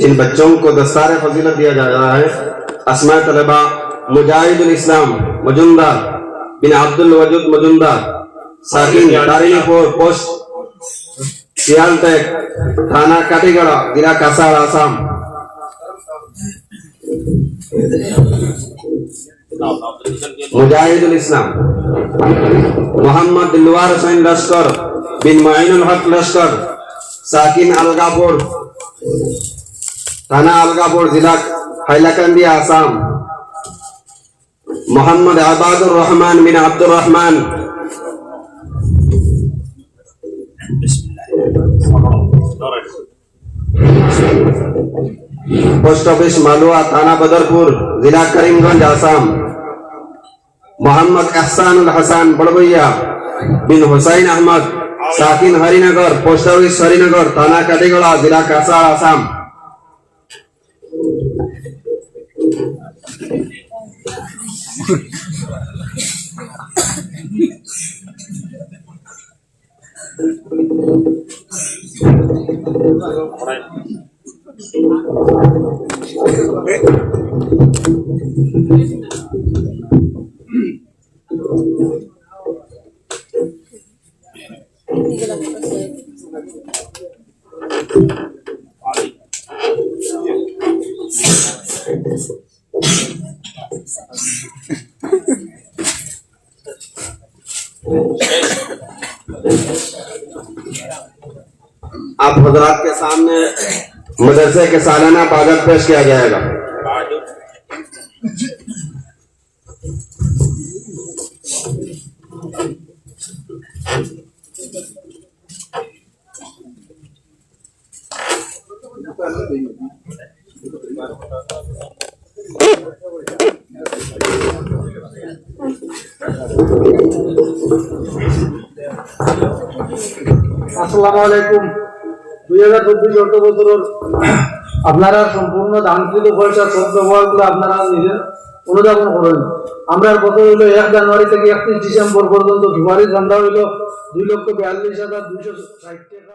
जिन बच्चों को दस्तार फजीलत दिया जा रहा है। असमा तलबा मुजाहिदुल इस्लाम मजुमदार बिन अब्दुल वजूद मजुमदार साकिन तारीनीपुर पोस्ट सियालटेक थाना काटीगढ़ जिला कासार आसाम। मुजाहिदुल इस्लाम मोहम्मद दिलवार हुसैन लश्कर बिन माइनुल हक लश्कर साकिन अलगापुर। थाना अलगापुर जिला हैलाकंदी आसाम। मोहम्मद आबादुर रहमान बिन अब्दुल रहमान। पोस्ट ऑफ़िस मालुआ थाना बदरपुर जिला करीमगंज आसाम मोहम्मद एहसानुल हसन बड़बैया बिन हुसैन अहमद साकिन हरिनगर पोस्ट ऑफ़िस हरिनगर थाना काटीगढ़ जिला Kasar Assam Hindi ko lang आप हजरात के सामने मदरसे के सालाना बागत पेश किया जाएगा। আপনারা সম্পূর্ণ দানকৃত পয়সা সব ব্যবহার আপনারা নিজের অনুধাবন করেন। আমরা বছর হইল এক জানুয়ারি থেকে একত্রিশ ডিসেম্বর পর্যন্ত সুপারিশ ধান্দা হইল দুই লক্ষ বিয়াল্লিশ হাজার দুইশো ষাট টাকা।